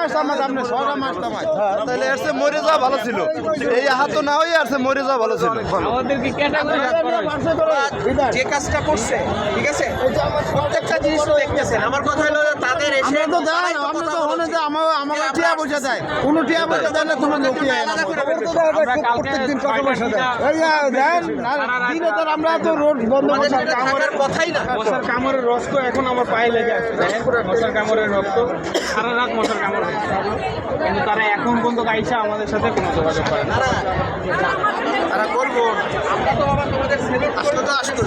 আপনি ছটা মাছটা মাছ হ্যাঁ তাহলে এর চেয়ে মরে যাওয়া ভালো ছিল। এই হাত তো না হয়ে আর মরে যাওয়া ভালো ছিল। যে কাজটা করছে ঠিক আছে? প্রত্যেকটা জিনিস দেখতেছেন। আমার কথা হলো তাদের এসে আমরা তো দেয় আমরা তো হলে যে আমার আমাকে টিয়া পয়সা দেয়। কোনো টিয়া পয়সা দেয় না তোমার লোকই না। আমরা কালকে সকালবেলা এই যে দেন দিনে তো আমরা তো রোড বন্ধ আমাদের করছি যেটা থাকার কথাই না। মশার কামড়ের রক্ত এখন আমার পায়ে লেগে আছে। মশার কামড়ের রক্ত। সারা রাত মশার কামড় কিন্তু তারা এখন পর্যন্ত আইসা আমাদের সাথে কোনো যোগাযোগ করে না। তারা করব আমরা তো আবার তোমাদের ছেলে আসতো তো আসতো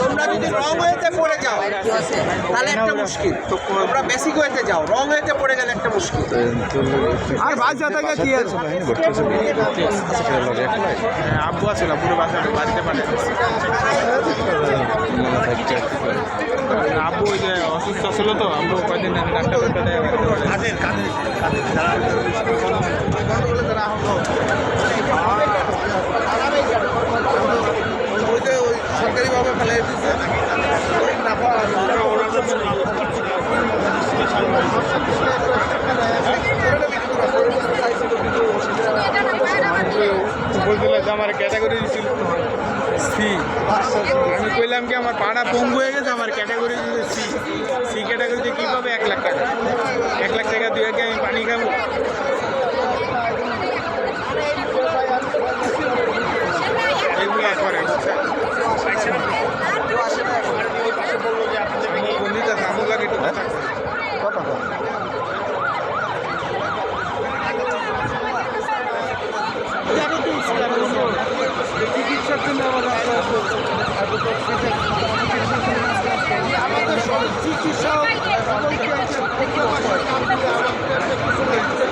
তোমরা যদি রং হয়েতে পড়ে যাও তাহলে একটা মুশকিল। তোমরা বেসিক হয়েতে যাও রং হয়েতে পড়ে গেলে একটা মুশকিল। আর বাচ্চা থেকে কি আছে? আব্বু আছে না পুরো বাসাটা বাড়িতে পারে আব্বু ওই যে অসুস্থ ছিল তো আব্বু কয়েকদিন ডাক্তার ডাক্তার দেয় বাড়িতে পারে সরকারিভাবে ফেলে দিচ্ছে যে আমার ক্যাটাগরি ছিল। সি আমি কইলাম কি, আমার পাড়া পঙ্গু হয়ে গেছে, আমার ক্যাটাগরি দিল সি সি ক্যাটাগরিতে কী পাবে এক লাখ টাকা এক লাখ টাকা দিয়ে কি আমি পানি খাব এগুলো করে বন্ধুটা সামু লাগে একটু কথা চিকিৎসার জন্য আমার আমাদের সব চিকিৎসা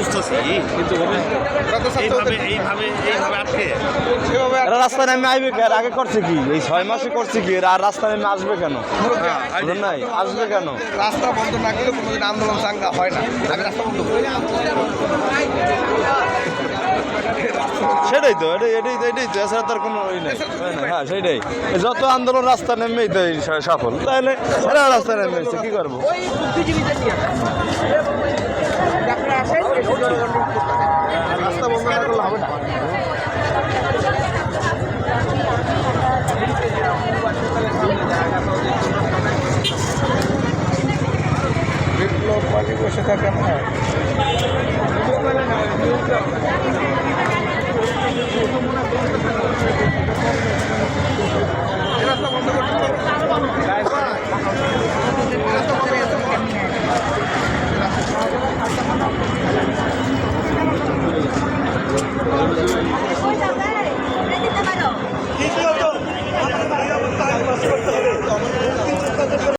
বুঝতেছি কিন্তু এইভাবে এইভাবে এইভাবে আটকে? এরা রাস্তা নেমে আইবে? আগে করছে কি? এই ছয় মাসে করছে কি? আর রাস্তা নেমে আসবে কেন? নাই? আসবে কেন? রাস্তা বন্ধ না করলে কোনোদিন আন্দোলন চাঙ্গা হয় না। আমি রাস্তা বন্ধ। সেটাই তো এটাই এটাই তো এটাই তো। এছাড়া তার কোনো ই নেই। হ্যাঁ সেটাই। যত আন্দোলন রাস্তা নেমেই তো সফল তাহলে এরা রাস্তা নেমে কি করব রাস্তা বন্ধ না করলে হবে না বিপ্লব বাড়ি বসে থাকে না